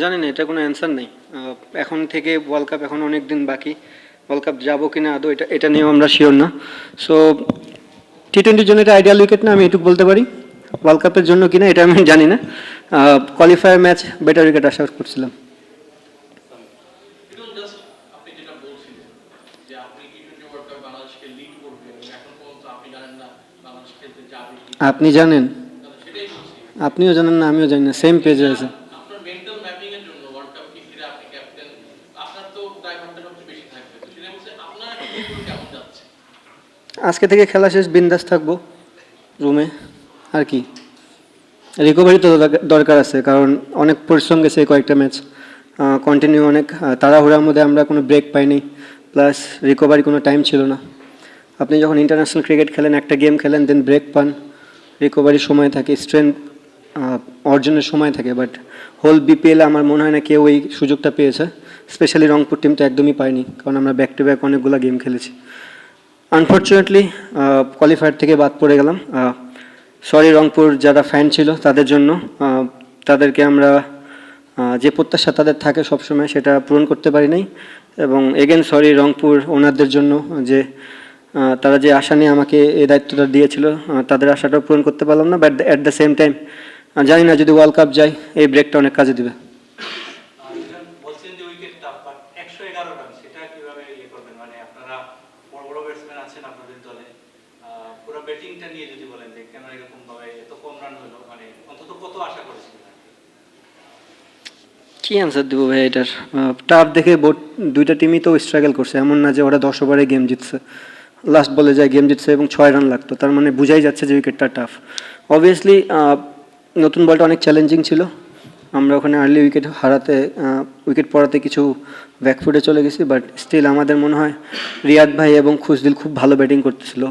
জানি না এটা কোনো অ্যান্সার নেই। এখন থেকে ওয়ার্ল্ড কাপ এখন অনেক দিন বাকি। ওয়ার্ল্ড কাপ যাব কি না আদৌ এটা এটা নিয়েও আমরা শিওর না। সো টি টোয়েন্টির জন্য এটা আইডিয়াল উইকেট না আমি এটুকু বলতে পারি। ওয়ার্ল্ড কাপের জন্য কিনা এটা আমি জানি না। কোয়ালিফায়ার ম্যাচ বেটার উইকেট আশা করছিলাম। আপনি জানেন আপনিও জানেন না আমিও জানি না সেম পেজে আছে আপনার মেন্টাল ম্যাপিং এর জন্য ওয়ার্ল্ড কাপ ক্রিকেটে আপনি ক্যাপ্টেন আজকে থেকে খেলা শেষ, বিন্দাস থাকব রুমে আর কি? রিকভারি তো দরকার আছে, কারণ অনেক পরিশ্রম গেছে কয়েকটা ম্যাচ কন্টিনিউ অনেক তাড়াহুড়ার মধ্যে আমরা কোনো ব্রেক পাইনি প্লাস রিকভারি কোনো টাইম ছিল না। আপনি যখন ইন্টারন্যাশনাল ক্রিকেট খেলেন, একটা গেম খেলেন দেন ব্রেক পান। রিকভারি সময় থাকে স্ট্রেংথ অর্জনের সময় থাকে বাট হোল বিপিএল আমার মনে হয় না কেউ এই সুযোগটা পেয়েছে। স্পেশালি রংপুর টিম তো একদমই পায়নি, কারণ আমরা ব্যাক টু ব্যাক অনেকগুলো গেম খেলেছি। আনফর্চুনেটলি কোয়ালিফায়ার থেকে বাদ পড়ে গেলাম। সরি রংপুর, যারা ফ্যান ছিল তাদের জন্য তাদেরকে আমরা যে প্রত্যাশা তাদের থাকে সবসময় সেটা পূরণ করতে পারি নাই। এবং এগেন সরি রংপুর ওনারদের জন্য যে তারা যে আশা নিয়ে আমাকে এই দায়িত্বটা দিয়েছিল তাদের আশাটাও পূরণ করতে পারলাম না। But at the same time জানি না যদি ওয়ার্ল্ড কাপ যায়, এই ব্রেকটা অনেক কাজে দিবে। ইয়ে মানে মানে কি অ্যান্সার দেবো ভাই এটার? টাফ দেখে বোট দুইটা টিমই তো স্ট্রাগল করছে, এমন না যে ওরা দশ ওভারে গেম জিতছে। লাস্ট বলে যায় গেম জিতছে এবং ছয় রান লাগতো, তার মানে বুঝাই যাচ্ছে যে উইকেটটা টাফ অবভিয়াসলি নতুন বলটা অনেক চ্যালেঞ্জিং ছিল আমরা ওখানে আর্লি উইকেট হারাতে উইকেট পড়াতে কিছু ব্যাকফুটে চলে গেছি বাট স্টিল আমাদের মনে হয় রিয়াদ ভাই এবং খুশদিল খুব ভালো ব্যাটিং করতেছিল।